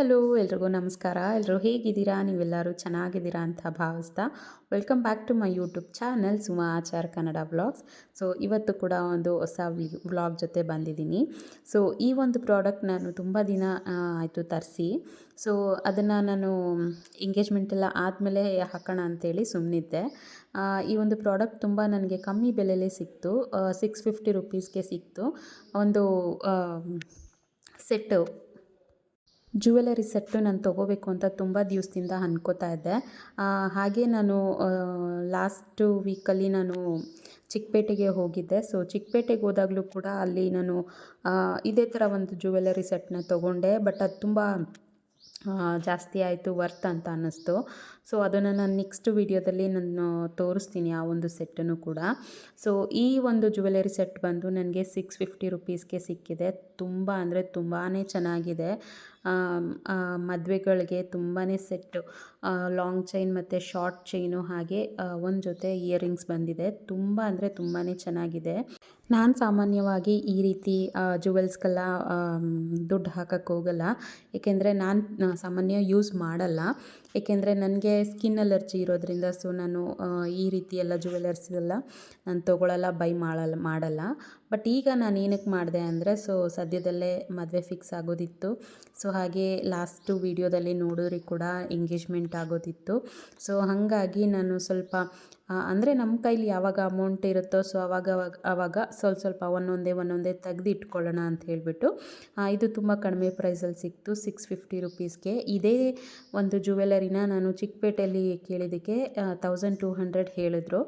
Hello, ಎಲ್ರಿಗೂ ನಮಸ್ಕಾರ. ಎಲ್ಲರೂ ಹೇಗಿದ್ದೀರಾ? ನೀವೆಲ್ಲರೂ ಚೆನ್ನಾಗಿದ್ದೀರಾ ಅಂತ ಭಾವಿಸ್ತಾ welcome back to my YouTube channel Suma Achar Kannada vlogs so ಇವತ್ತು ಕೂಡ ಒಂದು ಹೊಸ ವ್ಲಾಗ್ ಜೊತೆ ಬಂದಿದ್ದೀನಿ. ಸೊ ಈ ಒಂದು ಪ್ರಾಡಕ್ಟ್ ನಾನು ತುಂಬ ದಿನ ಆಯಿತು ತರಿಸಿ. ಸೊ ಅದನ್ನು ನಾನು ಎಂಗೇಜ್ಮೆಂಟ್ ಎಲ್ಲ ಆದಮೇಲೆ ಹಾಕೋಣ ಅಂತೇಳಿ ಸುಮ್ಮನಿದ್ದೆ ಈ ಒಂದು ಪ್ರಾಡಕ್ಟ್ ತುಂಬ ನನಗೆ ಕಮ್ಮಿ ಬೆಲೆಯಲ್ಲೇ ಸಿಕ್ತು. ಸಿಕ್ಸ್ ಫಿಫ್ಟಿ ರುಪೀಸ್ಗೆ ಸಿಕ್ತು. ಒಂದು ಸೆಟ್ಟು ಜ್ಯುವೆಲರಿ ಸೆಟ್ಟು ನಾನು ತೊಗೋಬೇಕು ಅಂತ ತುಂಬ ದಿವಸದಿಂದ ಅಂದ್ಕೋತಾ ಇದ್ದೆ. ಹಾಗೆ ನಾನು ಲಾಸ್ಟು ವೀಕಲ್ಲಿ ನಾನು ಚಿಕ್ಕಪೇಟೆಗೆ ಹೋಗಿದ್ದೆ. ಸೊ, ಚಿಕ್ಕಪೇಟೆಗೆ ಹೋದಾಗಲೂ ಕೂಡ ಅಲ್ಲಿ ನಾನು ಇದೇ ಥರ ಒಂದು ಜ್ಯುವೆಲರಿ ಸೆಟ್ನ ತೊಗೊಂಡೆ. ಬಟ್ ಅದು ತುಂಬ ಜಾಸ್ತಿ ಆಯಿತು, ವರ್ತ್ ಅಂತ ಅನ್ನಿಸ್ತು. ಸೊ ಅದನ್ನು ನಾನು ನೆಕ್ಸ್ಟ್ ವೀಡಿಯೋದಲ್ಲಿ ನಾನು ತೋರಿಸ್ತೀನಿ ಆ ಒಂದು ಸೆಟ್ಟನ್ನು ಕೂಡ. ಸೊ ಈ ಒಂದು ಜ್ಯುವೆಲರಿ ಸೆಟ್ ಬಂದು ನನಗೆ ಸಿಕ್ಸ್ ಫಿಫ್ಟಿ ರುಪೀಸ್ಗೆ ಸಿಕ್ಕಿದೆ. ತುಂಬ ಅಂದರೆ ತುಂಬಾ ಚೆನ್ನಾಗಿದೆ. ಮದುವೆಗಳಿಗೆ ತುಂಬಾ ಸೆಟ್ಟು ಲಾಂಗ್ ಚೈನ್ ಮತ್ತು ಶಾರ್ಟ್ ಚೈನು ಹಾಗೆ ಒಂದು ಜೊತೆ ಇಯರಿಂಗ್ಸ್ ಬಂದಿದೆ. ತುಂಬ ಅಂದರೆ ತುಂಬಾ ಚೆನ್ನಾಗಿದೆ. ನಾನು ಸಾಮಾನ್ಯವಾಗಿ ಈ ರೀತಿ ಜುವೆಲ್ಸ್ಗೆಲ್ಲ ದುಡ್ಡು ಹಾಕಕ್ಕೆ ಹೋಗಲ್ಲ. ಏಕೆಂದರೆ ನಾನು ಸಾಮಾನ್ಯ ಯೂಸ್ ಮಾಡಲ್ಲ. ಏಕೆಂದರೆ ನನಗೆ ಸ್ಕಿನ್ ಅಲರ್ಜಿ ಇರೋದ್ರಿಂದ ಸೊ ನಾನು ಈ ರೀತಿ ಎಲ್ಲ ಜುವೆಲರ್ಸ್ ಎಲ್ಲ ನಾನು ತೊಗೊಳಲ್ಲ ಬೈ ಮಾಡಲ್ಲ ಮಾಡಲ್ಲ. ಬಟ್ ಈಗ ನಾನು ಏನಕ್ಕೆ ಮಾಡಿದೆ ಅಂದರೆ ಸೊ ಸದ್ಯದಲ್ಲೇ ಮದುವೆ ಫಿಕ್ಸ್ ಆಗೋದಿತ್ತು. ಸೊ ಹಾಗೆ ಲಾಸ್ಟು ವೀಡಿಯೋದಲ್ಲಿ ನೋಡಿದ್ರಿ ಕೂಡ ಎಂಗೇಜ್ಮೆಂಟ್ ಆಗೋದಿತ್ತು. ಸೊ ಹಾಗಾಗಿ ನಾನು ಸ್ವಲ್ಪ ಅಂದರೆ ನಮ್ಮ ಕೈಲಿ ಯಾವಾಗ ಅಮೌಂಟ್ ಇರುತ್ತೋ ಸೊ ಅವಾಗ ಆವಾಗ ಸ್ವಲ್ಪ ಸ್ವಲ್ಪ ಒಂದೊಂದೇ ಒಂದೊಂದೇ ತೆಗ್ದು ಇಟ್ಕೊಳ್ಳೋಣ ಅಂತ ಹೇಳಿಬಿಟ್ಟು ಇದು ತುಂಬ ಕಡಿಮೆ ಪ್ರೈಸಲ್ಲಿ ಸಿಕ್ತು ಸಿಕ್ಸ್ ಫಿಫ್ಟಿ ರುಪೀಸ್ಗೆ ಇದೇ ಒಂದು ಜುವೆಲರಿನ ನಾನು ಚಿಕ್ಕಪೇಟೆಯಲ್ಲಿ ಕೇಳಿದ್ದಕ್ಕೆ ತೌಸಂಡ್ ಟೂ ಹಂಡ್ರೆಡ್ ಹೇಳಿದ್ರು.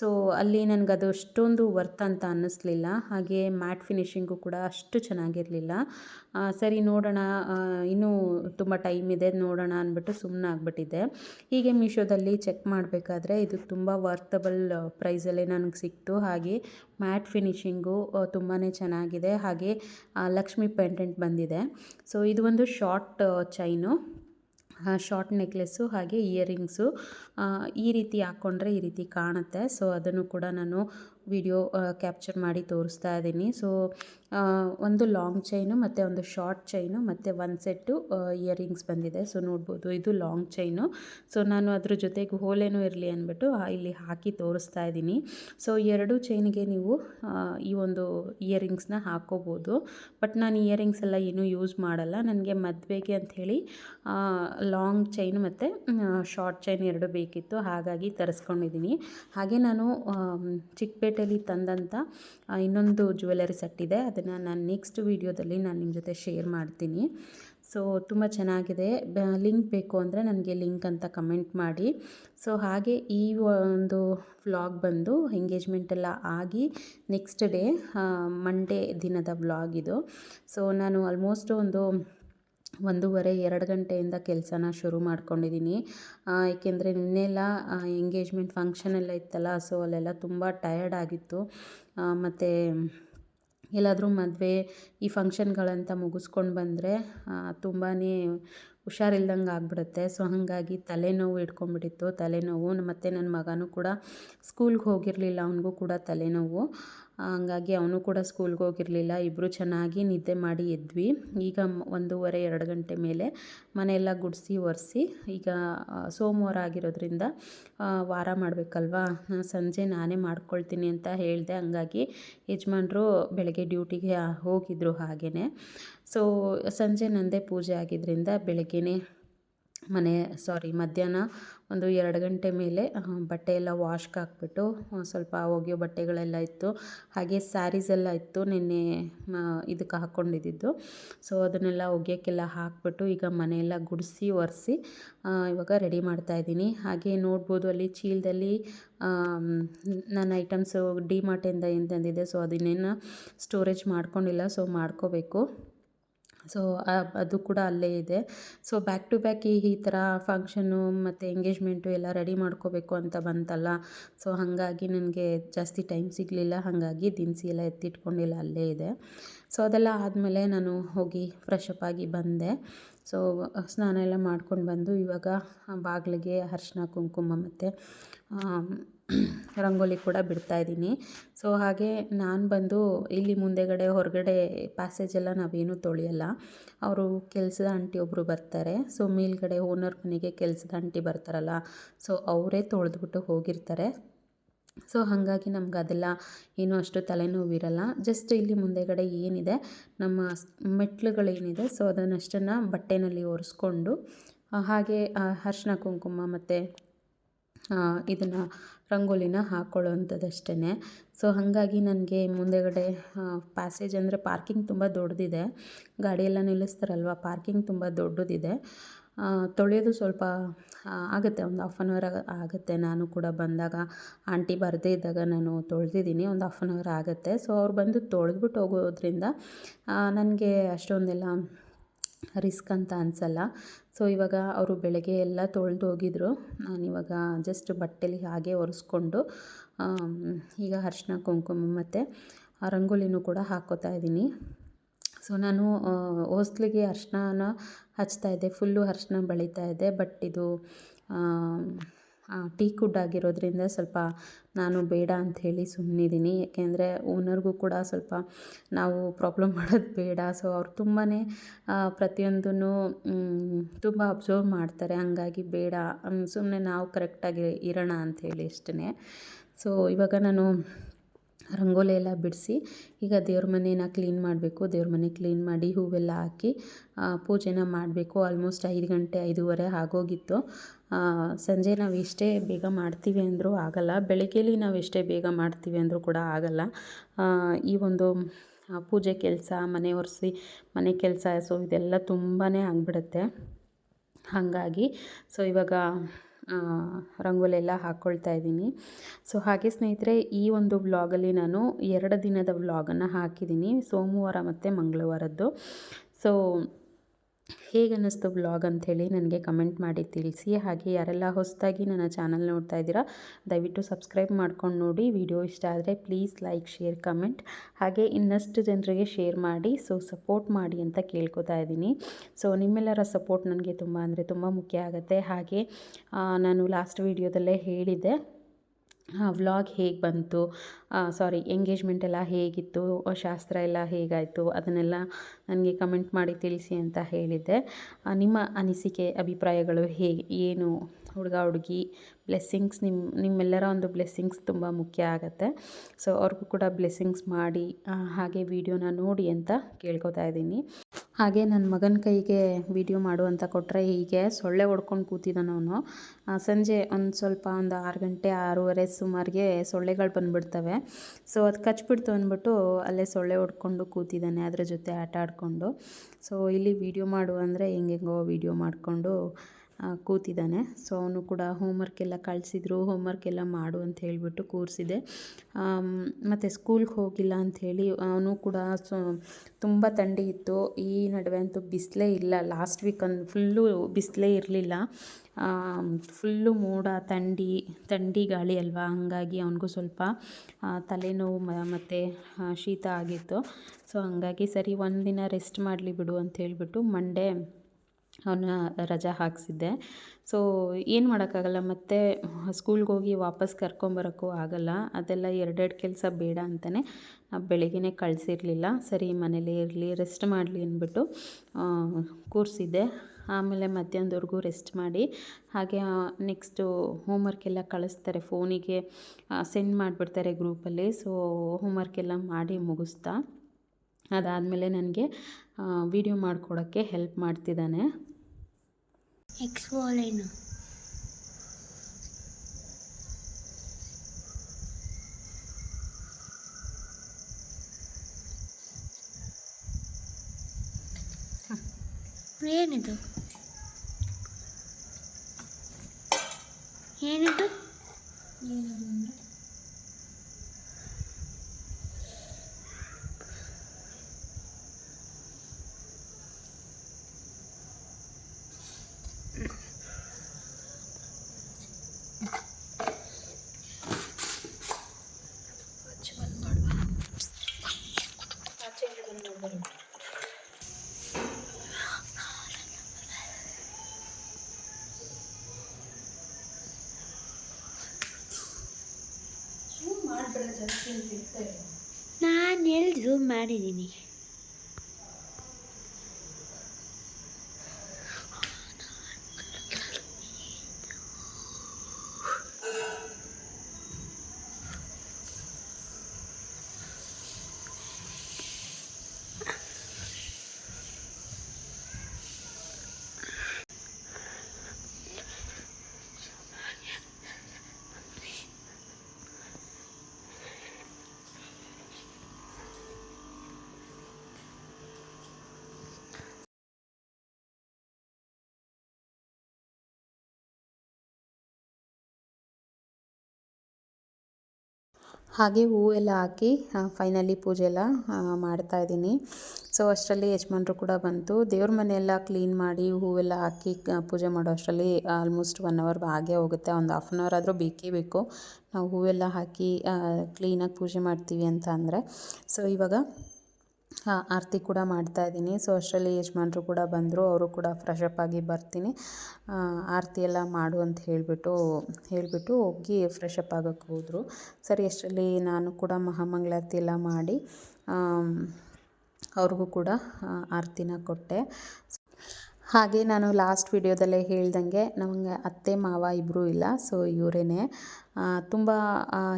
ಸೊ ಅಲ್ಲಿ ನನಗದು ಅಷ್ಟೊಂದು ವರ್ತ್ ಅಂತ ಅನ್ನಿಸ್ಲಿಲ್ಲ. ಹಾಗೆ ಮ್ಯಾಟ್ ಫಿನಿಷಿಂಗು ಕೂಡ ಅಷ್ಟು ಚೆನ್ನಾಗಿರಲಿಲ್ಲ. ಸರಿ ನೋಡೋಣ ಇನ್ನೂ ತುಂಬ ಟೈಮ್ ಇದೆ, ನೋಡೋಣ ಅಂದ್ಬಿಟ್ಟು ಸುಮ್ಮನೆ ಆಗಿಬಿಟ್ಟಿದ್ದೆ. ಹೀಗೆ ಮೀಶೋದಲ್ಲಿ ಚೆಕ್ ಮಾಡಬೇಕಾದ್ರೆ ಇದು ತುಂಬ ವರ್ತಬಲ್ ಪ್ರೈಸಲ್ಲೇ ನನಗೆ ಸಿಕ್ತು. ಹಾಗೆ ಮ್ಯಾಟ್ ಫಿನಿಷಿಂಗು ತುಂಬಾ ಚೆನ್ನಾಗಿದೆ. ಹಾಗೆ ಲಕ್ಷ್ಮಿ ಪೆಂಡೆಂಟ್ ಬಂದಿದೆ. ಸೊ ಇದು ಒಂದು ಶಾರ್ಟ್ ಚೈನು ಶಾರ್ಟ್ ನೆಕ್ಲೆಸ್ಸು ಹಾಗೆ ಇಯರಿಂಗ್ಸು ಈ ರೀತಿ ಹಾಕ್ಕೊಂಡ್ರೆ ಈ ರೀತಿ ಕಾಣುತ್ತೆ. ಸೊ ಅದನ್ನು ಕೂಡ ನಾನು ವಿಡಿಯೋ ಕ್ಯಾಪ್ಚರ್ ಮಾಡಿ ತೋರಿಸ್ತಾ ಇದ್ದೀನಿ. ಸೊ ಒಂದು ಲಾಂಗ್ ಚೈನು ಮತ್ತು ಒಂದು ಶಾರ್ಟ್ ಚೈನು ಮತ್ತು ಒಂದು ಸೆಟ್ಟು ಇಯರಿಂಗ್ಸ್ ಬಂದಿದೆ. ಸೊ ನೋಡ್ಬೋದು. ಇದು ಲಾಂಗ್ ಚೈನು ಸೊ ನಾನು ಅದ್ರ ಜೊತೆಗೆ ಹೋಲೇನೂ ಇರಲಿ ಅಂದ್ಬಿಟ್ಟು ಇಲ್ಲಿ ಹಾಕಿ ತೋರಿಸ್ತಾ ಇದ್ದೀನಿ. ಸೊ ಎರಡು ಚೈನಿಗೆ ನೀವು ಈ ಒಂದು ಇಯರಿಂಗ್ಸ್ನ ಹಾಕೋಬೋದು. ಬಟ್ ನಾನು ಇಯರಿಂಗ್ಸ್ ಎಲ್ಲ ಏನೂ ಯೂಸ್ ಮಾಡಲ್ಲ. ನನಗೆ ಮದುವೆಗೆ ಅಂಥೇಳಿ ಲಾಂಗ್ ಚೈನ್ ಮತ್ತು ಶಾರ್ಟ್ ಚೈನ್ ಎರಡು ಬೇಕಿತ್ತು. ಹಾಗಾಗಿ ತರಿಸ್ಕೊಂಡಿದ್ದೀನಿ. ಹಾಗೆ ನಾನು ಚಿಕ್ಕಪೇಟೆಯಲ್ಲಿ ತಂದಂಥ ಇನ್ನೊಂದು ಜ್ಯುವೆಲರಿ ಸೆಟ್ ಇದೆ. ಅದನ್ನು ನಾನು ನೆಕ್ಸ್ಟ್ ವೀಡಿಯೋದಲ್ಲಿ ನಾನು ನಿಮ್ಮ ಜೊತೆ ಶೇರ್ ಮಾಡ್ತೀನಿ. ಸೊ ತುಂಬ ಚೆನ್ನಾಗಿದೆ. ಲಿಂಕ್ ಬೇಕು ಅಂದರೆ ನನಗೆ ಲಿಂಕ್ ಅಂತ ಕಮೆಂಟ್ ಮಾಡಿ. ಸೊ ಹಾಗೆ ಈ ಒಂದು ವ್ಲಾಗ್ ಬಂದು ಎಂಗೇಜ್ಮೆಂಟ್ ಎಲ್ಲ ಆಗಿ ನೆಕ್ಸ್ಟ್ ಡೇ ಮಂಡೇ ದಿನದ ವ್ಲಾಗ್ ಇದು. ಸೊ ನಾನು ಆಲ್ಮೋಸ್ಟ್ ಒಂದು ಒಂದೂವರೆ, ಎರಡು ಗಂಟೆಯಿಂದ ಕೆಲಸನ ಶುರು ಮಾಡ್ಕೊಂಡಿದ್ದೀನಿ. ಏಕೆಂದರೆ ನಿನ್ನೆಲ್ಲ ಎಂಗೇಜ್ಮೆಂಟ್ ಫಂಕ್ಷನ್ ಎಲ್ಲ ಇತ್ತಲ್ಲ ಸೊ ಅಲ್ಲೆಲ್ಲ ತುಂಬ ಟಯರ್ಡ್ ಆಗಿತ್ತು. ಮತ್ತು ಎಲ್ಲಾದರೂ ಮದುವೆ ಈ ಫಂಕ್ಷನ್ಗಳಂತ ಮುಗಿಸ್ಕೊಂಡು ಬಂದರೆ ತುಂಬಾ ಹುಷಾರಿಲ್ದಂಗೆ ಆಗಿಬಿಡುತ್ತೆ. ಸೊ, ಹಾಗಾಗಿ ತಲೆನೋವು ಇಟ್ಕೊಂಬಿಟ್ಟಿತ್ತು. ತಲೆನೋವು, ಮತ್ತು ನನ್ನ ಮಗನೂ ಕೂಡ ಸ್ಕೂಲ್ಗೆ ಹೋಗಿರಲಿಲ್ಲ. ಅವನಿಗೂ ಕೂಡ ತಲೆನೋವು. ಹಂಗಾಗಿ ಅವನು ಕೂಡ ಸ್ಕೂಲ್ಗೆ ಹೋಗಿರಲಿಲ್ಲ. ಇಬ್ಬರು ಚೆನ್ನಾಗಿ ನಿದ್ದೆ ಮಾಡಿ ಎದ್ವಿ. ಈಗ ಒಂದೂವರೆ, ಎರಡು ಗಂಟೆ ಮೇಲೆ ಮನೆಯೆಲ್ಲ ಗುಡಿಸಿ, ಒರೆಸಿ, ಈಗ ಸೋಮವಾರ ಆಗಿರೋದ್ರಿಂದ ವಾರ ಮಾಡಬೇಕಲ್ವಾ? ಸಂಜೆ ನಾನೇ ಮಾಡ್ಕೊಳ್ತೀನಿ ಅಂತ ಹೇಳಿದೆ. ಹಂಗಾಗಿ ಯಜಮಾನ್ರು ಬೆಳಗ್ಗೆ ಡ್ಯೂಟಿಗೆ ಹೋಗಿದ್ರು ಹಾಗೆಯೇ ಸೊ ಸಂಜೆ ನಂದೇ ಪೂಜೆ ಆಗಿದ್ದರಿಂದ ಬೆಳಗ್ಗೆನೇ ಮನೆ ಸಾರಿ ಮಧ್ಯಾಹ್ನ ಒಂದು ಎರಡು ಗಂಟೆ ಮೇಲೆ ಬಟ್ಟೆ ಎಲ್ಲ ವಾಶ್ಗೆ ಹಾಕ್ಬಿಟ್ಟು ಸ್ವಲ್ಪ ಒಗೆಯೋ ಬಟ್ಟೆಗಳೆಲ್ಲ ಇತ್ತು. ಹಾಗೆ ಸ್ಯಾರೀಸ್ ಎಲ್ಲ ಇತ್ತು ನಿನ್ನೆ ಇದಕ್ಕೆ ಹಾಕ್ಕೊಂಡಿದ್ದು ಸೊ ಅದನ್ನೆಲ್ಲ ಒಗೆಯೋಕ್ಕೆಲ್ಲ ಹಾಕ್ಬಿಟ್ಟು ಈಗ ಮನೆಯೆಲ್ಲ ಗುಡಿಸಿ, ಒರೆಸಿ ಇವಾಗ ರೆಡಿ ಮಾಡ್ತಾಯಿದ್ದೀನಿ ಹಾಗೆ ನೋಡ್ಬೋದು ಅಲ್ಲಿ ಚೀಲದಲ್ಲಿ ನನ್ನ ಐಟಮ್ಸು ಡಿ ಮಾರ್ಟಿಂದ ಏನು ತಂದಿದ್ದೆ ಸೊ ಅದನ್ನೇನು ಸ್ಟೋರೇಜ್ ಮಾಡ್ಕೊಂಡಿಲ್ಲ. ಸೊ ಮಾಡ್ಕೋಬೇಕು. ಸೊ ಅದು ಕೂಡ ಅಲ್ಲೇ ಇದೆ. ಸೊ ಬ್ಯಾಕ್ ಟು ಬ್ಯಾಕ್ ಈ ಈ ಥರ ಫಂಕ್ಷನು ಮತ್ತು ಎಂಗೇಜ್ಮೆಂಟು ಎಲ್ಲ ರೆಡಿ ಮಾಡ್ಕೋಬೇಕು ಅಂತ ಬಂತಲ್ಲ. ಸೊ ಹಾಗಾಗಿ ನನಗೆ ಜಾಸ್ತಿ ಟೈಮ್ ಸಿಗಲಿಲ್ಲ. ಹಾಗಾಗಿ ದಿನಸಿ ಎಲ್ಲ ಎತ್ತಿಟ್ಕೊಂಡಿಲ್ಲ ಅಲ್ಲೇ ಇದೆ. ಸೊ ಅದೆಲ್ಲ ಆದಮೇಲೆ ನಾನು ಹೋಗಿ ಫ್ರೆಶ್ ಅಪ್ ಆಗಿ ಬಂದೆ. ಸೊ ಸ್ನಾನ ಎಲ್ಲ ಮಾಡ್ಕೊಂಡು ಬಂದು ಇವಾಗ ಬಾಗಿಲಿಗೆ ಅರ್ಶಿನ ಕುಂಕುಮ ಮತ್ತು ರಂಗೋಲಿ ಕೂಡ ಬಿಡ್ತಾ ಇದ್ದೀನಿ. ಸೊ ಹಾಗೆ ನಾನು ಬಂದು ಇಲ್ಲಿ ಮುಂದೆಗಡೆ ಹೊರಗಡೆ ಪ್ಯಾಸೇಜ್ ಎಲ್ಲ ನಾವೇನು ತೊಳೆಯಲ್ಲ. ಅವರು ಕೆಲಸದ ಆಂಟಿ ಒಬ್ಬರು ಬರ್ತಾರೆ. ಸೊ ಮೇಲ್ಗಡೆ ಓನರ್ ಮನೆಗೆ ಕೆಲಸದ ಆಂಟಿ ಬರ್ತಾರಲ್ಲ. ಸೊ ಅವರೇ ತೊಳೆದ್ಬಿಟ್ಟು ಹೋಗಿರ್ತಾರೆ. ಸೊ ಹಾಗಾಗಿ ನಮ್ಗೆ ಅದೆಲ್ಲ ಏನೂ ಅಷ್ಟು ತಲೆನೋವಿರಲ್ಲ. ಜಸ್ಟ್ ಇಲ್ಲಿ ಮುಂದೆಗಡೆ ಏನಿದೆ, ನಮ್ಮ ಮೆಟ್ಲುಗಳೇನಿದೆ ಸೊ ಅದನ್ನಷ್ಟನ್ನು ಬಟ್ಟೆನಲ್ಲಿ ಒರೆಸ್ಕೊಂಡು ಹಾಗೆ ಅರ್ಶಿನ ಕುಂಕುಮ ಮತ್ತು ಇದನ್ನು ರಂಗೋಲಿನ ಹಾಕ್ಕೊಳ್ಳೋವಂಥದ್ದಷ್ಟೇ ಸೊ ಹಾಗಾಗಿ ನನಗೆ ಮುಂದೆಗಡೆ ಪ್ಯಾಸೇಜ್ ಅಂದರೆ ಪಾರ್ಕಿಂಗ್ ತುಂಬ ದೊಡ್ಡದಿದೆ. ಗಾಡಿಯೆಲ್ಲ ನಿಲ್ಲಿಸ್ತಾರಲ್ವ ಪಾರ್ಕಿಂಗ್ ತುಂಬ ದೊಡ್ಡದಿದೆ. ತೊಳೆಯೋದು ಸ್ವಲ್ಪ ಆಗುತ್ತೆ, ಒಂದು ಹಾಫ್ ಆನ್ ಅವರ್ ಆಗುತ್ತೆ. ನಾನು ಕೂಡ ಬಂದಾಗ ಆಂಟಿ ಬರದೇ ಇದ್ದಾಗ ನಾನು ತೊಳೆದಿದ್ದೀನಿ, ಒಂದು ಹಾಫ್ ಆನ್ ಅವರ್ ಆಗುತ್ತೆ. ಸೊ ಅವ್ರು ಬಂದು ತೊಳೆದ್ಬಿಟ್ಟು ಹೋಗೋದ್ರಿಂದ ನನಗೆ ಅಷ್ಟೊಂದೆಲ್ಲ ರಿಸ್ಕ್ ಅಂತ ಅನಿಸಲ್ಲ. ಸೊ ಇವಾಗ ಅವರು ಬೆಳಗ್ಗೆ ಎಲ್ಲ ತೊಳೆದು ಹೋಗಿದ್ರು. ನಾನಿವಾಗ ಜಸ್ಟ್ ಬಟ್ಟೆಲಿ ಹಾಗೆ ಒರೆಸ್ಕೊಂಡು ಈಗ ಅರ್ಶಿನ ಕುಂಕುಮ ಮತ್ತು ರಂಗೋಲಿನೂ ಕೂಡ ಹಾಕೋತಾ ಇದ್ದೀನಿ. ಸೊ ನಾನು ಹೊಸ್ಲಿಗೆ ಅರಿಶಿನ ಹಚ್ತಾ ಇದೆ, ಫುಲ್ಲು ಅರ್ಶಿನ ಬಳಿತಾ ಇದ್ದೆ ಬಟ್ ಇದು ಟೀ ಕುಡ್ ಆಗಿರೋದ್ರಿಂದ ಸ್ವಲ್ಪ ನಾನು ಬೇಡ ಅಂತ ಹೇಳಿ ಸುಮ್ಮನಿದ್ದೀನಿ ಯಾಕೆಂದರೆ ಓನರ್ಗೂ ಕೂಡ ಸ್ವಲ್ಪ ನಾವು ಪ್ರಾಬ್ಲಮ್ ಮಾಡೋದು ಬೇಡ. ಸೊ ಅವ್ರು ತುಂಬಾ ಪ್ರತಿಯೊಂದೂ ತುಂಬ ಅಬ್ಸರ್ವ್ ಮಾಡ್ತಾರೆ. ಹಂಗಾಗಿ ಬೇಡ. ಸುಮ್ಮನೆ ನಾವು ಕರೆಕ್ಟಾಗಿ ಇರೋಣ ಅಂತೇಳಿ ಇಷ್ಟೇ ಸೊ ಇವಾಗ ನಾನು ರಂಗೋಲಿ ಎಲ್ಲ ಬಿಡಿಸಿ ಈಗ ದೇವ್ರ ಮನೇನ ಕ್ಲೀನ್ ಮಾಡಬೇಕು. ದೇವ್ರ ಮನೆ ಕ್ಲೀನ್ ಮಾಡಿ ಹೂವೆಲ್ಲ ಹಾಕಿ ಪೂಜೆನ ಮಾಡಬೇಕು. ಆಲ್ಮೋಸ್ಟ್ ಐದು ಗಂಟೆ, ಐದೂವರೆ ಆಗೋಗಿತ್ತು. ಸಂಜೆ ನಾವು ಎಷ್ಟೇ ಬೇಗ ಮಾಡ್ತೀವಿ ಅಂದರೂ ಆಗಲ್ಲ. ಬೆಳಗ್ಗೆಲಿ ನಾವು ಎಷ್ಟೇ ಬೇಗ ಮಾಡ್ತೀವಿ ಅಂದರೂ ಕೂಡ ಆಗಲ್ಲ. ಈ ಒಂದು ಪೂಜೆ ಕೆಲಸ, ಮನೆ ಒರೆಸಿ, ಮನೆ ಕೆಲಸ, ಸೊ, ಇದೆಲ್ಲ ತುಂಬಾ ಆಗಿಬಿಡುತ್ತೆ. ಹಾಗಾಗಿ, ಸೊ, ಇವಾಗ ರಂಗೋಲಿ ಎಲ್ಲ ಹಾಕ್ಕೊಳ್ತಾ ಇದ್ದೀನಿ. ಸೊ ಹಾಗೆ ಸ್ನೇಹಿತರೆ, ಈ ಒಂದು ವ್ಲಾಗಲ್ಲಿ ನಾನು ಎರಡು ದಿನದ ವ್ಲಾಗನ್ನು ಹಾಕಿದ್ದೀನಿ. ಸೋಮವಾರ ಮತ್ತು ಮಂಗಳವಾರದ್ದು. ಸೊ ಹೇಗೆ ಅನ್ನಿಸ್ತು ವ್ಲಾಗ್ ಅಂಥೇಳಿ ನನಗೆ ಕಮೆಂಟ್ ಮಾಡಿ ತಿಳಿಸಿ. ಹಾಗೆ ಯಾರೆಲ್ಲ ಹೊಸದಾಗಿ ನನ್ನ ಚಾನಲ್ ನೋಡ್ತಾ ಇದ್ದೀರಾ, ದಯವಿಟ್ಟು ಸಬ್ಸ್ಕ್ರೈಬ್ ಮಾಡ್ಕೊಂಡು ನೋಡಿ. ವಿಡಿಯೋ ಇಷ್ಟ ಆದರೆ ಪ್ಲೀಸ್ ಲೈಕ್ ಶೇರ್ ಕಮೆಂಟ್ ಹಾಗೆ ಇನ್ನಷ್ಟು ಜನರಿಗೆ ಶೇರ್ ಮಾಡಿ ಸೊ ಸಪೋರ್ಟ್ ಮಾಡಿ ಅಂತ ಕೇಳ್ಕೊತಾ ಇದ್ದೀನಿ. ಸೊ ನಿಮ್ಮೆಲ್ಲರ ಸಪೋರ್ಟ್ ನನಗೆ ತುಂಬ ಅಂದರೆ ತುಂಬ ಮುಖ್ಯ ಆಗುತ್ತೆ. ಹಾಗೆ ನಾನು ಲಾಸ್ಟ್ ವೀಡಿಯೋದಲ್ಲೇ ಹೇಳಿದ್ದೆ. ವ್ಲಾಗ್ ಹೇಗೆ ಬಂತು? ಸಾರಿ ಎಂಗೇಜ್ಮೆಂಟ್ ಎಲ್ಲ ಹೇಗಿತ್ತು? ಶಾಸ್ತ್ರ ಎಲ್ಲ ಹೇಗಾಯಿತು? ಅದನ್ನೆಲ್ಲ ನನಗೆ ಕಮೆಂಟ್ ಮಾಡಿ ತಿಳಿಸಿ ಅಂತ ಹೇಳಿದ್ದೆ. ನಿಮ್ಮ ಅನಿಸಿಕೆ, ಅಭಿಪ್ರಾಯಗಳು ಹೇಗೆ? ಏನು? ಹುಡುಗ, ಹುಡುಗಿ ಬ್ಲೆಸ್ಸಿಂಗ್ಸ್ ನಿಮ್ಮ ನಿಮ್ಮೆಲ್ಲರ ಒಂದು ಬ್ಲೆಸ್ಸಿಂಗ್ಸ್ ತುಂಬ ಮುಖ್ಯ ಆಗುತ್ತೆ. ಸೊ ಅವ್ರಿಗೂ ಕೂಡ ಬ್ಲೆಸ್ಸಿಂಗ್ಸ್ ಮಾಡಿ ಹಾಗೆ ವಿಡಿಯೋನ ನೋಡಿ ಅಂತ ಕೇಳ್ಕೊತಾ ಇದ್ದೀನಿ. ಹಾಗೆ ನನ್ನ ಮಗನ ಕೈಗೆ ವಿಡಿಯೋ ಮಾಡು ಅಂತ ಕೊಟ್ಟರೆ ಹೀಗೆ ಸೊಳ್ಳೆ ಹೊಡ್ಕೊಂಡು ಕೂತಿದ್ದಾನೆ ಅವನು. ಸಂಜೆ ಒಂದು ಸ್ವಲ್ಪ ಒಂದು ಆರು ಗಂಟೆ, ಆರೂವರೆ ಸುಮಾರಿಗೆ ಸೊಳ್ಳೆಗಳು ಬಂದುಬಿಡ್ತವೆ. ಸೊ ಅದು ಕಚ್ಬಿಡ್ತು ಅಂದ್ಬಿಟ್ಟು ಅಲ್ಲೇ ಸೊಳ್ಳೆ ಹೊಡ್ಕೊಂಡು ಕೂತಿದ್ದಾನೆ ಅದ್ರ ಜೊತೆ ಆಟ ಆಡಿಕೊಂಡು ಸೊ ಇಲ್ಲಿ ವಿಡಿಯೋ ಮಾಡು ಅಂದರೆ ಹೆಂಗೆಂಗೋ ವಿಡಿಯೋ ಮಾಡಿಕೊಂಡು ಕೂತಿದ್ದಾನೆ. ಸೊ ಅವನು ಕೂಡ ಹೋಮ್ವರ್ಕ್ ಎಲ್ಲ ಕಳಿಸಿದ್ರು ಹೋಮ್ವರ್ಕ್ ಎಲ್ಲ ಮಾಡು ಅಂತ ಹೇಳಿಬಿಟ್ಟು ಕೂರಿಸಿದೆ. ಮತ್ತು ಸ್ಕೂಲ್ಗೆ ಹೋಗಿಲ್ಲ ಅಂಥೇಳಿ ಅವನು ಕೂಡ ಸೊ, ತುಂಬ ಥಂಡಿ ಇತ್ತು. ಈ ನಡುವೆ ಅಂತೂ ಬಿಸಿಲೇ ಇಲ್ಲ. ಲಾಸ್ಟ್ ವೀಕ್ ಅಂದು ಫುಲ್ಲು ಬಿಸಿಲೇ ಇರಲಿಲ್ಲ. ಫುಲ್ಲು ಮೋಡ, ಥಂಡಿ ಥಂಡಿ ಗಾಳಿ ಅಲ್ವಾ? ಹಾಗಾಗಿ ಅವನಿಗೂ ಸ್ವಲ್ಪ ತಲೆನೋವು ಮತ್ತು ಶೀತ ಆಗಿತ್ತು. ಸೊ ಹಾಗಾಗಿ ಸರಿ, ಒಂದಿನ ರೆಸ್ಟ್ ಮಾಡಲಿ ಬಿಡು ಅಂತ ಹೇಳಿಬಿಟ್ಟು ಮಂಡೇ ಅವನ್ನ ರಜಾ ಹಾಕಿಸಿದ್ದೆ. ಸೊ ಏನು ಮಾಡೋಕ್ಕಾಗಲ್ಲ, ಮತ್ತು ಸ್ಕೂಲ್ಗೆ ಹೋಗಿ ವಾಪಸ್ ಕರ್ಕೊಂಬರೋಕ್ಕೂ ಆಗಲ್ಲ. ಅದೆಲ್ಲ ಎರಡೆರಡು ಕೆಲಸ ಬೇಡ ಅಂತಲೇ ಬೆಳಗ್ಗೆನೇ ಕಳಿಸಿರಲಿಲ್ಲ. ಸರಿ, ಮನೇಲೇ ಇರಲಿ ರೆಸ್ಟ್ ಮಾಡಲಿ ಅಂದ್ಬಿಟ್ಟು ಕೂರಿಸಿದ್ದೆ. ಆಮೇಲೆ ಮಧ್ಯಾಹ್ನದವರೆಗೂ ರೆಸ್ಟ್ ಮಾಡಿ, ಹಾಗೆ ನೆಕ್ಸ್ಟು ಹೋಮ್ವರ್ಕ್ ಎಲ್ಲ ಕಳಿಸ್ತಾರೆ ಫೋನಿಗೆ ಸೆಂಡ್ ಮಾಡಿಬಿಡ್ತಾರೆ ಗ್ರೂಪಲ್ಲಿ ಸೊ ಹೋಮ್ವರ್ಕ್ ಎಲ್ಲ ಮಾಡಿ ಮುಗಿಸ್ತಾ, ಅದಾದಮೇಲೆ ನನಗೆ ವಿಡಿಯೋ ಮಾಡಿಕೊಡೋಕ್ಕೆ ಹೆಲ್ಪ್ ಮಾಡ್ತಿದ್ದಾನೆ. ಎಕ್ಸ್ ವಾಲೇನು ಏನಿದು? ಏನಿದು? ನಾನು ಎಲ್ರು ಮಾಡಿದ್ದೀನಿ ಹಾಗೆ ಹೂವೆಲ್ಲ ಹಾಕಿ ಫೈನಲಿ ಪೂಜೆ ಎಲ್ಲ ಮಾಡ್ತಾ ಇದ್ದೀನಿ. ಸೊ ಅಷ್ಟರಲ್ಲಿ ಯಜಮಾನ್ರು ಕೂಡ ಬಂತು. ದೇವ್ರ ಮನೆಯೆಲ್ಲ ಕ್ಲೀನ್ ಮಾಡಿ ಹೂವೆಲ್ಲ ಹಾಕಿ ಪೂಜೆ ಮಾಡೋ ಅಷ್ಟರಲ್ಲಿ ಆಲ್ಮೋಸ್ಟ್ ಒನ್ ಅವರ್ ಹಾಗೆ ಹೋಗುತ್ತೆ. ಒಂದು ಹಾಫ್ ಅನ್ ಅವರ್ ಆದರೂ ಬೇಕೇ ಬೇಕು. ನಾವು ಹೂವೆಲ್ಲ ಹಾಕಿ ಕ್ಲೀನಾಗಿ ಪೂಜೆ ಮಾಡ್ತೀವಿ ಅಂತ ಅಂದರೆ. ಸೊ ಇವಾಗ ಆರತಿ ಕೂಡ ಮಾಡ್ತಾ ಇದ್ದೀನಿ. ಸೊ ಅಷ್ಟರಲ್ಲಿ ಯಜಮಾನ್ರು ಕೂಡ ಬಂದರು. ಅವರು ಕೂಡ ಫ್ರೆಶ್ ಆಗಿ ಬರ್ತೀನಿ. ಆರತಿ ಎಲ್ಲ ಮಾಡು ಅಂತ ಹೇಳಿಬಿಟ್ಟು ಹೇಳಿಬಿಟ್ಟು ಹೋಗಿ ಫ್ರೆಶ್ ಅಪ್ ಆಗೋಕ್ಕೆ ಹೋದರು. ಸರಿ ಅಷ್ಟರಲ್ಲಿ ನಾನು ಕೂಡ ಮಹಾಮಂಗಳಾರತಿ ಎಲ್ಲ ಮಾಡಿ ಅವ್ರಿಗೂ ಕೂಡ ಆರತಿನ ಕೊಟ್ಟೆ. ಹಾಗೆ ನಾನು ಲಾಸ್ಟ್ ವಿಡಿಯೋದಲ್ಲೇ ಹೇಳ್ದಂಗೆ ನಮಗೆ ಅತ್ತೆ ಮಾವ ಇಬ್ಬರೂ ಇಲ್ಲ ಸೊ ಇವರೇ ತುಂಬ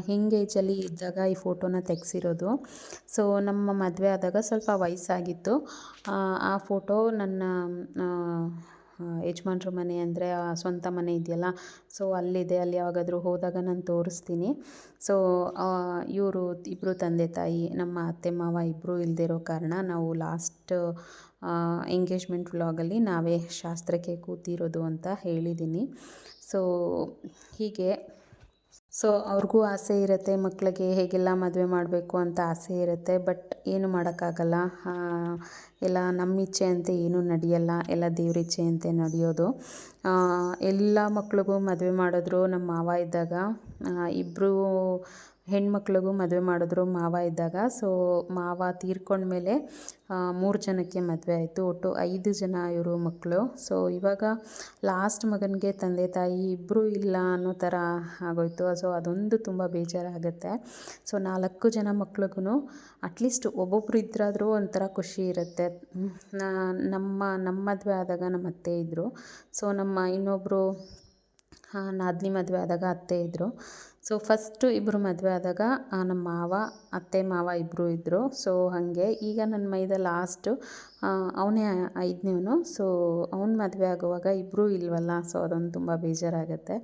ಹಿಂಗ್ ಏಜಲ್ಲಿ ಇದ್ದಾಗ ಈ ಫೋಟೋನ ತೆಗೆಸಿರೋದು. ಸೊ ನಮ್ಮ ಮದುವೆ ಆದಾಗ ಸ್ವಲ್ಪ ವಯಸ್ಸಾಗಿತ್ತು. ಆ, ಫೋಟೋ ನನ್ನ ಯಜಮಾನ್ರ ಮನೆ ಅಂದರೆ ಸ್ವಂತ ಮನೆ ಇದೆಯಲ್ಲ ಸೊ ಅಲ್ಲಿದೆ, ಅಲ್ಲಿ ಯಾವಾಗಾದರೂ ಹೋದಾಗ ನಾನು ತೋರಿಸ್ತೀನಿ. ಸೊ ಇವರು ಇಬ್ಬರು ತಂದೆ ತಾಯಿ, ನಮ್ಮ ಅತ್ತೆ ಮಾವ ಇಬ್ಬರು ಇಲ್ಲದಿರೋ ಕಾರಣ ನಾವು ಲಾಸ್ಟ್ ಎಂಗೇಜ್ಮೆಂಟ್ ವ್ಲಾಗಲ್ಲಿ ನಾವೇ ಶಾಸ್ತ್ರಕ್ಕೆ ಕೂತಿರೋದು ಅಂತ ಹೇಳಿದ್ದೀನಿ ಸೊ ಹೀಗೆ ಸೊ ಅವ್ರಿಗೂ ಆಸೆ ಇರುತ್ತೆ ಮಕ್ಕಳಿಗೆ ಹೇಗೆಲ್ಲ ಮದುವೆ ಮಾಡಬೇಕು ಅಂತ ಆಸೆ ಇರುತ್ತೆ ಬಟ್ ಏನು ಮಾಡೋಕ್ಕಾಗಲ್ಲ. ಎಲ್ಲ ನಮ್ಮ ಇಚ್ಛೆ ಅಂತ ಏನೂ ನಡೆಯಲ್ಲ, ಎಲ್ಲ ದೇವ್ರ ಇಚ್ಛೆ ಅಂತೆ ನಡೆಯೋದು. ಎಲ್ಲ ಮಕ್ಳಿಗೂ ಮದುವೆ ಮಾಡಿದ್ರು ನಮ್ಮ ಮಾವ ಇದ್ದಾಗ. ಇಬ್ಬರು ಹೆಣ್ಮಕ್ಳಿಗೂ ಮದುವೆ ಮಾಡಿದ್ರು ಮಾವ ಇದ್ದಾಗ. ಸೊ ಮಾವ ತೀರ್ಕೊಂಡ್ಮೇಲೆ ಮೂರು ಜನಕ್ಕೆ ಮದುವೆ ಆಯಿತು. ಒಟ್ಟು ಐದು ಜನ ಇವರು ಮಕ್ಕಳು ಸೊ ಇವಾಗ ಲಾಸ್ಟ್ ಮಗನಿಗೆ ತಂದೆ ತಾಯಿ ಇಬ್ಬರೂ ಇಲ್ಲ ಅನ್ನೋ ಥರ ಆಗೋಯ್ತು. ಸೊ ಅದೊಂದು ತುಂಬ ಬೇಜಾರಾಗುತ್ತೆ. ಸೊ ನಾಲ್ಕು ಜನ ಮಕ್ಳಿಗೂ ಅಟ್ಲೀಸ್ಟ್ ಒಬ್ಬೊಬ್ರು ಇದ್ರಾದರೂ ಒಂಥರ ಖುಷಿ ಇರುತ್ತೆ. ನಮ್ಮ ನಮ್ಮ ಮದುವೆ ಆದಾಗ ನಮ್ಮ ಅತ್ತೆ ಇದ್ದರು ಸೊ ನಮ್ಮ ಇನ್ನೊಬ್ಬರು ನಾದಿನಿ ಮದುವೆ ಆದಾಗ ಅತ್ತೆ ಇದ್ದರು ಸೊ ಫಸ್ಟು ಇಬ್ಬರು ಮದುವೆ ಆದಾಗ ನಮ್ಮ ಮಾವ, ಅತ್ತೆ ಮಾವ ಇಬ್ಬರು ಇದ್ದರು ಸೊ ಹಾಗೆ ಈಗ ನನ್ನ ಮೈದ ಲಾಸ್ಟು ಅವನೇ ಐದನೇವನು. ಸೊ ಅವ್ನ ಮದುವೆ ಆಗುವಾಗ ಇಬ್ಬರೂ ಇಲ್ವಲ್ಲ? ಸೊ ಅದೊಂದು ತುಂಬ ಬೇಜಾರಾಗುತ್ತೆ.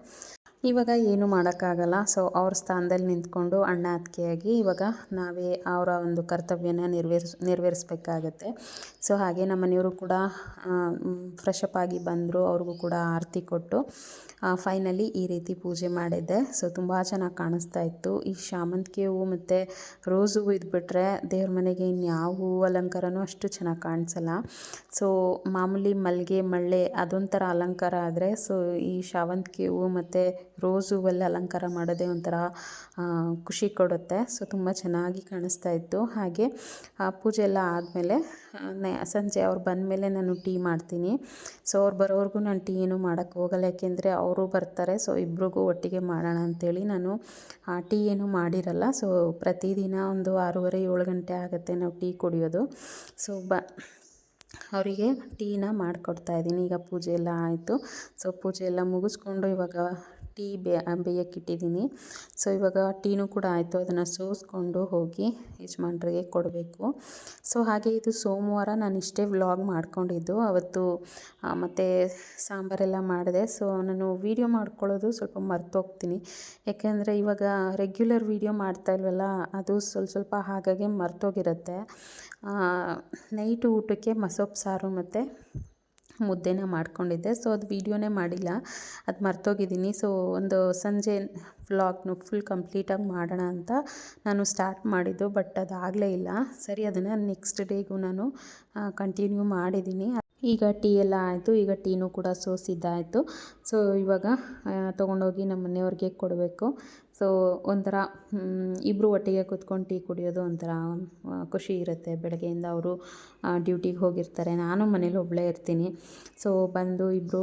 ಇವಾಗ ಏನು ಮಾಡೋಕ್ಕಾಗಲ್ಲ. ಸೊ ಅವ್ರ ಸ್ಥಾನದಲ್ಲಿ ನಿಂತ್ಕೊಂಡು ಅಣ್ಣ ಅತ್ತಿಗೆಯಾಗಿ ಇವಾಗ ನಾವೇ ಅವರ ಒಂದು ಕರ್ತವ್ಯನ ನೆರವೇರಿಸ್, ನೆರವೇರಿಸ್ಬೇಕಾಗತ್ತೆ. ಸೊ ಹಾಗೆ ನಮ್ಮ ಮನೆಯವರು ಕೂಡ ಫ್ರೆಶ್ ಅಪ್ ಆಗಿ ಬಂದರು. ಅವ್ರಿಗೂ ಕೂಡ ಆರತಿ ಕೊಟ್ಟು ಫೈನಲಿ ಈ ರೀತಿ ಪೂಜೆ ಮಾಡಿದ್ದೆ. ಸೊ ತುಂಬ ಚೆನ್ನಾಗಿ ಕಾಣಿಸ್ತಾ ಇತ್ತು. ಈ ಶಾಮಂತಿಗೆ ಹೂವು ಮತ್ತು ರೋಸ್ ಹೂವು ಇದ್ಬಿಟ್ರೆ ದೇವ್ರ ಮನೆಗೆ ಇನ್ಯಾವ ಹೂವು ಅಲಂಕಾರನೂ ಅಷ್ಟು ಚೆನ್ನಾಗಿ ಕಾಣಿಸಲ್ಲ. ಸೊ ಮಾಮೂಲಿ ಮಲ್ಲಿಗೆ ಮಳ್ಳೆ ಅದೊಂಥರ ಅಲಂಕಾರ ಆದರೆ ಸೊ ಈ ಶಾವಂತಿಗೆ ಹೂವು ಮತ್ತು ರೋಸ್ ಹೂವೆಲ್ಲ ಅಲಂಕಾರ ಮಾಡೋದೇ ಒಂಥರ ಖುಷಿ ಕೊಡುತ್ತೆ. ಸೊ ತುಂಬ ಚೆನ್ನಾಗಿ ಕಾಣಿಸ್ತಾ ಇತ್ತು. ಹಾಗೆ ಆ, ಪೂಜೆ ಎಲ್ಲ ಆದಮೇಲೆ ಸಂಜೆ ಅವ್ರು ಬಂದಮೇಲೆ ನಾನು ಟೀ ಮಾಡ್ತೀನಿ. ಸೊ ಅವ್ರು ಬರೋವರೆಗೂ ನಾನು ಟೀ ಏನು ಮಾಡೋಕ್ಕೆ ಹೋಗಲ್ಲ. ಯಾಕೆಂದರೆ ಅವರು ಬರ್ತಾರೆ. ಸೊ ಇಬ್ರಿಗೂ ಒಟ್ಟಿಗೆ ಮಾಡೋಣ ಅಂಥೇಳಿ ನಾನು ಆ, ಟೀ ಏನು ಮಾಡಿರಲ್ಲ. ಸೊ ಪ್ರತಿದಿನ ಒಂದು ಆರೂವರೆ ಏಳು ಗಂಟೆ ಆಗುತ್ತೆ ನಾವು ಟೀ ಕುಡಿಯೋದು. ಸೊ ಬ ಅವರಿಗೆ ಟೀನ ಮಾಡಿಕೊಡ್ತಾ ಇದ್ದೀನಿ. ಈಗ ಪೂಜೆ ಎಲ್ಲ ಆಯಿತು. ಸೊ ಪೂಜೆ ಎಲ್ಲ ಮುಗಿಸ್ಕೊಂಡು ಇವಾಗ ಟೀ ಬೇಯಕ್ಕಿಟ್ಟಿದ್ದೀನಿ ಸೊ, ಇವಾಗ ಟೀನೂ ಕೂಡ ಆಯಿತು. ಅದನ್ನು ಸೋಸ್ಕೊಂಡು ಹೋಗಿ ಯಜಮಾನ್ರಿಗೆ ಕೊಡಬೇಕು. ಸೊ, ಹಾಗೆ ಇದು ಸೋಮವಾರ ನಾನು ಇಷ್ಟೇ ವ್ಲಾಗ್ ಮಾಡ್ಕೊಂಡಿದ್ದು. ಅವತ್ತು ಮತ್ತು ಸಾಂಬಾರೆಲ್ಲ ಮಾಡಿದೆ. ಸೊ, ನಾನು ವೀಡಿಯೋ ಮಾಡ್ಕೊಳ್ಳೋದು ಸ್ವಲ್ಪ ಮರ್ತೋಗ್ತೀನಿ. ಯಾಕೆಂದರೆ ಇವಾಗ ರೆಗ್ಯುಲರ್ ವೀಡಿಯೋ ಮಾಡ್ತಾ ಇಲ್ವಲ್ಲ, ಅದು ಸ್ವಲ್ಪ ಸ್ವಲ್ಪ ಹಾಗಾಗಿ ಮರ್ತೋಗಿರುತ್ತೆ. ನೈಟ್ ಊಟಕ್ಕೆ ಮಸೊಪ್ಪು ಸಾರು ಮತ್ತು ಮುದ್ದೆನ ಮಾಡ್ಕೊಂಡಿದ್ದೆ. ಸೊ ಅದು ವೀಡಿಯೋನೇ ಮಾಡಿಲ್ಲ. ಅದು ಮರ್ತೋಗಿದ್ದೀನಿ. ಸೊ ಒಂದು ಸಂಜೆ ವ್ಲಾಗ್ನು ಫುಲ್ ಕಂಪ್ಲೀಟಾಗಿ ಮಾಡೋಣ ಅಂತ ನಾನು ಸ್ಟಾರ್ಟ್ ಮಾಡಿದ್ದು ಬಟ್ ಅದಾಗಲೇ ಇಲ್ಲ. ಸರಿ, ಅದನ್ನು ನೆಕ್ಸ್ಟ್ ಡೇಗೂ ನಾನು ಕಂಟಿನ್ಯೂ ಮಾಡಿದ್ದೀನಿ. ಈಗ ಟೀ ಎಲ್ಲ ಆಯಿತು. ಈಗ ಟೀನೂ ಕೂಡ ಸೋಸಿದ್ದಾಯಿತು. ಸೊ ಇವಾಗ ತೊಗೊಂಡೋಗಿ ನಮ್ಮ ಮನೆಯವ್ರಿಗೆ ಕೊಡಬೇಕು. ಸೊ ಒಂಥರ ಇಬ್ಬರು ಒಟ್ಟಿಗೆ ಕೂತ್ಕೊಂಡು ಟೀ ಕುಡಿಯೋದು ಒಂಥರ ಖುಷಿ ಇರುತ್ತೆ. ಬೆಳಗ್ಗೆಯಿಂದ ಅವರು ಡ್ಯೂಟಿಗೆ ಹೋಗಿರ್ತಾರೆ. ನಾನು ಮನೇಲಿ ಒಬ್ಬಳೇ ಇರ್ತೀನಿ. ಸೊ ಬಂದು ಇಬ್ಬರು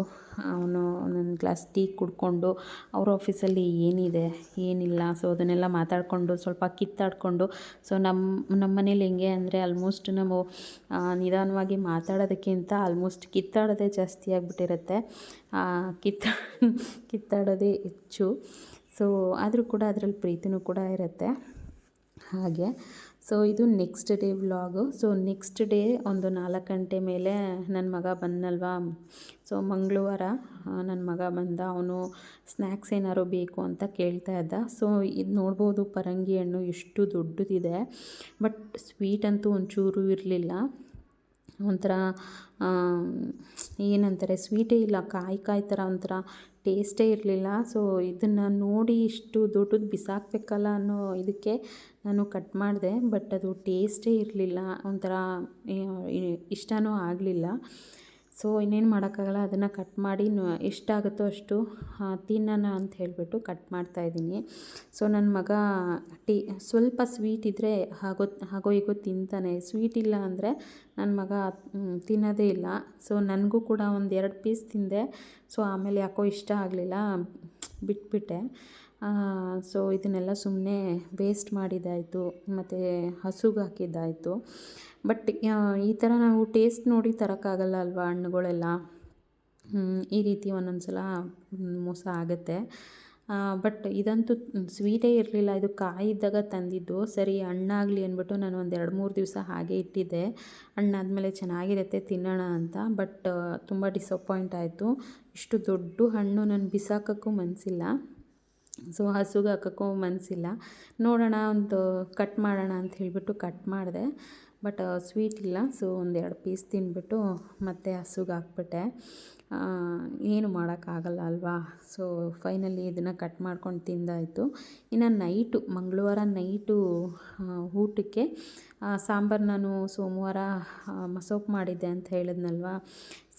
ಅವನು, ಒಂದೊಂದು ಗ್ಲಾಸ್ ಟೀ ಕುಡ್ಕೊಂಡು ಅವ್ರ ಆಫೀಸಲ್ಲಿ ಏನಿದೆ, ಏನಿಲ್ಲ. ಸೊ ಅದನ್ನೆಲ್ಲ ಮಾತಾಡಿಕೊಂಡು ಸ್ವಲ್ಪ ಕಿತ್ತಾಡಿಕೊಂಡು ಸೊ ನಮ್ಮ ನಮ್ಮ ಮನೇಲಿ ಹೆಂಗೆ ಅಂದರೆ ಆಲ್ಮೋಸ್ಟ್ ನಾವು ನಿಧಾನವಾಗಿ ಮಾತಾಡೋದಕ್ಕಿಂತ ಆಲ್ಮೋಸ್ಟ್ ಕಿತ್ತಾಡೋದೇ ಜಾಸ್ತಿ ಆಗಿಬಿಟ್ಟಿರುತ್ತೆ. ಕಿತ್ತ, ಕಿತ್ತಾಡೋದೇ ಹೆಚ್ಚು. ಸೊ ಆದರೂ ಕೂಡ ಅದರಲ್ಲಿ ಪ್ರೀತಿನೂ ಕೂಡ ಇರುತ್ತೆ. ಹಾಗೆ. ಸೊ ಇದು next day vlog so next day ಒಂದು ನಾಲ್ಕು ಗಂಟೆ ಮೇಲೆ ನನ್ನ ಮಗ ಬಂದಲ್ವಾ ಸೊ ಮಂಗಳವಾರ ನನ್ನ ಮಗ ಬಂದ. ಅವನು ಸ್ನ್ಯಾಕ್ಸ್ ಏನಾದ್ರು ಬೇಕು ಅಂತ ಕೇಳ್ತಾ ಇದ್ದ. ಸೊ ಇದು ನೋಡ್ಬೋದು ಪರಂಗಿ ಹಣ್ಣು ಎಷ್ಟು ದೊಡ್ಡದಿದೆ. ಬಟ್ ಸ್ವೀಟ್ ಅಂತೂ ಒಂಚೂರು ಇರಲಿಲ್ಲ. ಒಂಥರ ಏನಂತಾರೆ ಸ್ವೀಟೇ ಇಲ್ಲ, ಕಾಯಿ ಕಾಯಿ ಥರ ಒಂಥರ ಟೇಸ್ಟೇ ಇರಲಿಲ್ಲ. ಸೊ, ಇದನ್ನು ನೋಡಿ ಇಷ್ಟು ದೊಡ್ಡದು ಬಿಸಾಕಬೇಕಲ್ಲ ಅನ್ನೋ ಇದಕ್ಕೆ ನಾನು ಕಟ್ ಮಾಡಿದೆ. ಬಟ್ ಅದು ಟೇಸ್ಟೇ ಇರಲಿಲ್ಲ. ಒಂಥರ ಇಷ್ಟನೂ ಆಗಲಿಲ್ಲ. ಸೊ, ಇನ್ನೇನು ಮಾಡೋಕ್ಕಾಗಲ್ಲ. ಅದನ್ನು ಕಟ್ ಮಾಡಿ ಎಷ್ಟಾಗುತ್ತೋ ಅಷ್ಟು ತಿನ್ನೋಣ ಅಂತ ಹೇಳಿಬಿಟ್ಟು ಕಟ್ ಮಾಡ್ತಾಯಿದ್ದೀನಿ ಸೊ ನನ್ನ ಮಗ ಟಿ, ಸ್ವಲ್ಪ ಸ್ವೀಟ್ ಇದ್ದರೆ ಹಾಗೋ ಹಾಗೋ ಹೀಗೋ ತಿಂತಾನೆ. ಸ್ವೀಟ್ ಇಲ್ಲ ಅಂದರೆ ನನ್ನ ಮಗ ತಿನ್ನೋದೇ ಇಲ್ಲ. ಸೊ, ನನಗೂ ಕೂಡ ಒಂದು ಎರಡು ಪೀಸ್ ತಿಂದೆ. ಸೊ, ಆಮೇಲೆ ಯಾಕೋ ಇಷ್ಟ ಆಗಲಿಲ್ಲ. ಬಿಟ್ಬಿಟ್ಟೆ. ಸೊ ಇದನ್ನೆಲ್ಲ ಸುಮ್ಮನೆ ವೇಸ್ಟ್ ಮಾಡಿದ್ದಾಯಿತು, ಮತ್ತು ಹಸುಗೆ ಹಾಕಿದ್ದಾಯಿತು. ಬಟ್ ಈ ಥರ ನಾವು ಟೇಸ್ಟ್ ನೋಡಿ ತರೋಕ್ಕಾಗಲ್ಲ ಅಲ್ವಾ ಹಣ್ಣುಗಳೆಲ್ಲ? ಈ ರೀತಿ ಒಂದೊಂದು ಸಲ ಮೋಸ ಆಗುತ್ತೆ. ಬಟ್ ಇದಂತೂ ಸ್ವೀಟೇ ಇರಲಿಲ್ಲ. ಇದು ಕಾಯಿದ್ದಾಗ ತಂದಿದ್ದು. ಸರಿ, ಹಣ್ಣಾಗಲಿ ಅಂದ್ಬಿಟ್ಟು ನಾನು ಒಂದು ಎರಡು ಮೂರು ದಿವಸ ಹಾಗೆ ಇಟ್ಟಿದ್ದೆ. ಹಣ್ಣಾದಮೇಲೆ ಚೆನ್ನಾಗಿರುತ್ತೆ, ತಿನ್ನೋಣ ಅಂತ. ಬಟ್ ತುಂಬ ಡಿಸಪಾಯಿಂಟ್ ಆಯಿತು. ಇಷ್ಟು ದೊಡ್ಡ ಹಣ್ಣು ನಾನು ಬಿಸಾಕೋಕ್ಕೂ ಮನಸ್ಸಿಲ್ಲ ಸೊ ಹಸುಗೆ ಹಾಕೋಕ್ಕೂ ಮನಸ್ಸಿಲ್ಲ ನೋಡೋಣ ಒಂದು ಕಟ್ ಮಾಡೋಣ ಅಂತ ಹೇಳಿಬಿಟ್ಟು ಕಟ್ ಮಾಡಿದೆ. ಬಟ್ ಸ್ವೀಟ್ ಇಲ್ಲ. ಸೊ ಒಂದೆರಡು ಪೀಸ್ ತಿಂದ್ಬಿಟ್ಟು ಮತ್ತೆ ಹಸುಗೆ ಹಾಕ್ಬಿಟ್ಟೆ. ಏನು ಮಾಡೋಕ್ಕಾಗಲ್ಲ ಅಲ್ವಾ? ಸೊ ಫೈನಲಿ ಇದನ್ನು ಕಟ್ ಮಾಡ್ಕೊಂಡು ತಿಂದಾಯಿತು. ಇನ್ನು ನೈಟು ಮಂಗಳವಾರ ನೈಟು ಊಟಕ್ಕೆ ಸಾಂಬಾರು ನಾನು ಸೋಮವಾರ ಮಸೋಪ್ ಮಾಡಿದ್ದೆ ಅಂತ ಹೇಳಿದ್ನಲ್ವಾ?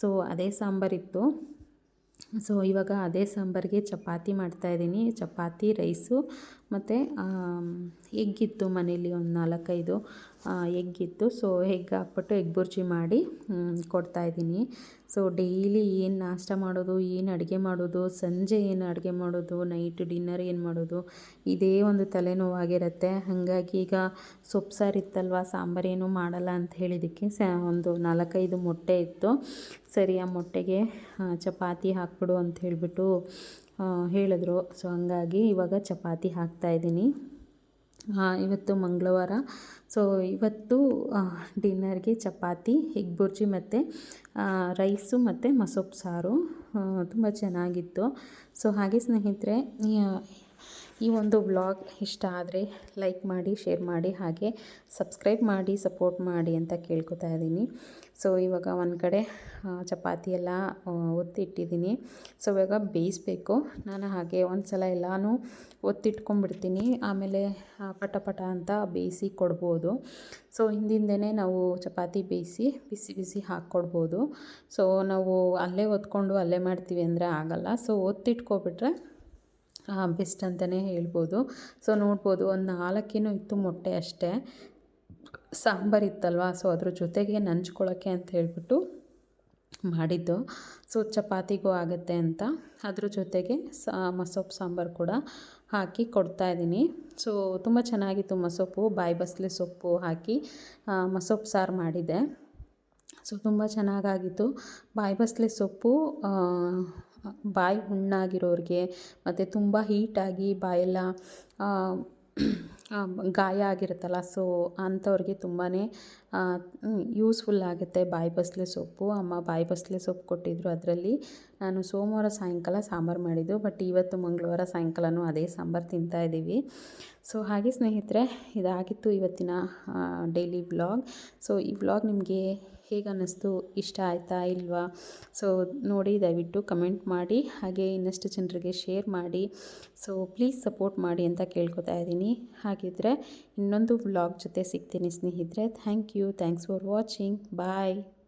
ಸೊ ಅದೇ ಸಾಂಬಾರಿತ್ತು ಸೊ ಇವಾಗ ಅದೇ ಸಾಂಬಾರಿಗೆ ಚಪಾತಿ ಮಾಡ್ತಾಯಿದ್ದೀನಿ ಚಪಾತಿ ರೈಸು ಮತ್ತು ಎಗ್ ಇತ್ತು ಮನೇಲಿ ಒಂದು ನಾಲ್ಕೈದು. ಎಗ್ ಇತ್ತು ಸೊ ಎಗ್ ಹಾಕ್ಬಿಟ್ಟು ಎಗ್ ಬುರ್ಜಿ ಮಾಡಿ ಕೊಡ್ತಾ ಕೊಡ್ತಾಯಿದ್ದೀನಿ ಸೊ ಡೈಲಿ ಏನು ನಾಷ್ಟ ಮಾಡೋದು, ಏನು ಅಡುಗೆ ಮಾಡೋದು, ಸಂಜೆ ಏನು ಅಡುಗೆ ಮಾಡೋದು ನೈಟ್ ಡಿನ್ನರ್ ಏನು ಮಾಡೋದು, ಇದೇ ಒಂದು ತಲೆನೋವಾಗಿರುತ್ತೆ. ಹಾಗಾಗಿ ಈಗ ಸೊಪ್ಪು ಸಾರು ಇತ್ತಲ್ವ ಸಾಂಬಾರೇನು ಮಾಡಲ್ಲ ಅಂತ ಹೇಳಿದ್ದಕ್ಕೆ ಸ, ಒಂದು ನಾಲ್ಕೈದು ಮೊಟ್ಟೆ ಇತ್ತು. ಸರಿ, ಆ ಮೊಟ್ಟೆಗೆ ಚಪಾತಿ ಹಾಕ್ಬಿಡು ಅಂತ ಹೇಳಿಬಿಟ್ಟು ಹೇಳಿದ್ರು. ಸೊ ಹಂಗಾಗಿ ಇವಾಗ ಚಪಾತಿ ಹಾಕ್ತಾಯಿದ್ದೀನಿ ಇವತ್ತು ಮಂಗಳವಾರ. ಸೊ ಇವತ್ತು ಡಿನ್ನರ್ಗೆ ಚಪಾತಿ, ಎಗ್ ಬುರ್ಜಿ ಮತ್ತು ರೈಸು ಮತ್ತು ಮಸೊಪ್ಪು ಸಾರು. ತುಂಬ ಚೆನ್ನಾಗಿತ್ತು. ಸೊ ಹಾಗೆ ಸ್ನೇಹಿತರೆ, ಈ- ಒಂದು ವ್ಲಾಗ್ ಇಷ್ಟ ಆದರೆ ಲೈಕ್ ಮಾಡಿ ಶೇರ್ ಮಾಡಿ, ಹಾಗೆ ಸಬ್ಸ್ಕ್ರೈಬ್ ಮಾಡಿ ಸಪೋರ್ಟ್ ಮಾಡಿ ಅಂತ ಕೇಳ್ಕೊತಾ ಇದ್ದೀನಿ. ಸೊ ಇವಾಗ ಒಂದು ಕಡೆ ಚಪಾತಿ ಎಲ್ಲ ಒತ್ತಿಟ್ಟಿದ್ದೀನಿ. ಸೊ ಇವಾಗ ಬೇಯಿಸ್ಬೇಕು. ನಾನು ಹಾಗೆ ಒಂದು ಸಲ ಎಲ್ಲನೂ ಒತ್ತಿಟ್ಕೊಂಡ್ಬಿಡ್ತೀನಿ. ಆಮೇಲೆ ಪಟ ಪಟ ಅಂತ ಬೇಯಿಸಿ ಕೊಡ್ಬೋದು. ಸೊ ಹಿಂದಿಂದನೇ ನಾವು ಚಪಾತಿ ಬೇಯಿಸಿ ಬಿಸಿ ಬಿಸಿ ಹಾಕ್ಕೊಡ್ಬೋದು. ಸೊ ನಾವು ಅಲ್ಲೇ ಒತ್ಕೊಂಡು ಅಲ್ಲೇ ಮಾಡ್ತೀವಿ ಅಂದರೆ ಆಗಲ್ಲ. ಸೊ ಒತ್ತಿಟ್ಕೊಬಿಟ್ರೆ ಬೆಸ್ಟ್ ಅಂತಲೇ ಹೇಳ್ಬೋದು. ಸೊ ನೋಡ್ಬೋದು, ಒಂದು ನಾಲ್ಕೇನೋ ಇತ್ತು ಮೊಟ್ಟೆ ಅಷ್ಟೇ. ಸಾಂಬಾರು ಇತ್ತಲ್ವ? ಸೊ ಅದ್ರ ಜೊತೆಗೆ ನಂಚ್ಕೊಳ್ಳೋಕ್ಕೆ ಅಂತ ಹೇಳ್ಬಿಟ್ಟು ಮಾಡಿದ್ದು. ಸೊ ಚಪಾತಿಗೂ ಆಗುತ್ತೆ ಅಂತ. ಅದ್ರ ಜೊತೆಗೆ ಸಾ ಮಸೊಪ್ಪು ಸಾಂಬಾರು ಕೂಡ ಹಾಕಿ ಕೊಡ್ತಾ ಇದ್ದೀನಿ. ಸೊ ತುಂಬ ಚೆನ್ನಾಗಿತ್ತು ಮಸೊಪ್ಪು ಬಾಯಿ ಬಸಳೆ ಸೊಪ್ಪು ಹಾಕಿ ಮಸೊಪ್ಪು ಸಾರು ಮಾಡಿದೆ ಸೊ ತುಂಬ ಚೆನ್ನಾಗಾಗಿತ್ತು. ಬಾಯಿ ಬಸ್ಲೆ ಸೊಪ್ಪು ಬಾಯಿ ಹುಣ್ಣಾಗಿರೋರಿಗೆ, ಮತ್ತು ತುಂಬ ಹೀಟಾಗಿ ಬಾಯೆಲ್ಲ ಗಾಯ ಆಗಿರುತ್ತಲ್ಲ ಸೊ ಅಂಥವ್ರಿಗೆ ತುಂಬಾ ಯೂಸ್ಫುಲ್ ಆಗುತ್ತೆ ಬಾಯಿ ಬಸಳೆ ಸೊಪ್ಪು. ಅಮ್ಮ ಬಾಯಿ ಬಸಳೆ ಸೊಪ್ಪು ಕೊಟ್ಟಿದ್ದರು ಅದರಲ್ಲಿ. ನಾನು ಸೋಮವಾರ ಸಾಯಂಕಾಲ ಸಾಂಬಾರು ಮಾಡಿದ್ದು ಬಟ್ ಇವತ್ತು ಮಂಗಳವಾರ ಸಾಯಂಕಾಲನೂ ಅದೇ ಸಾಂಬಾರು ತಿಂತಾಯಿದ್ದೀವಿ ಸೊ ಹಾಗೆ ಸ್ನೇಹಿತರೆ, ಇದಾಗಿತ್ತು ಇವತ್ತಿನ ಡೈಲಿ ವ್ಲಾಗ್ ಸೊ ಈ ವ್ಲಾಗ್ ನಿಮಗೆ ಅನ್ನಿಸ್ತು ಇಷ್ಟ ಆಯಿತಾ ಇಲ್ವಾ? ಸೊ ನೋಡಿ ದಯವಿಟ್ಟು ಕಮೆಂಟ್ ಮಾಡಿ. ಹಾಗೆ ಇನ್ನಷ್ಟು ಜನರಿಗೆ ಶೇರ್ ಮಾಡಿ. ಸೊ ಪ್ಲೀಸ್ ಸಪೋರ್ಟ್ ಮಾಡಿ ಅಂತ ಕೇಳ್ಕೊತಾ ಇದ್ದೀನಿ. ಹಾಗಿದ್ರೆ ಇನ್ನೊಂದು ವ್ಲಾಗ್ ಜೊತೆ ಸಿಗ್ತೀನಿ ಸ್ನೇಹಿತರೆ. Thank you thanks for watching bye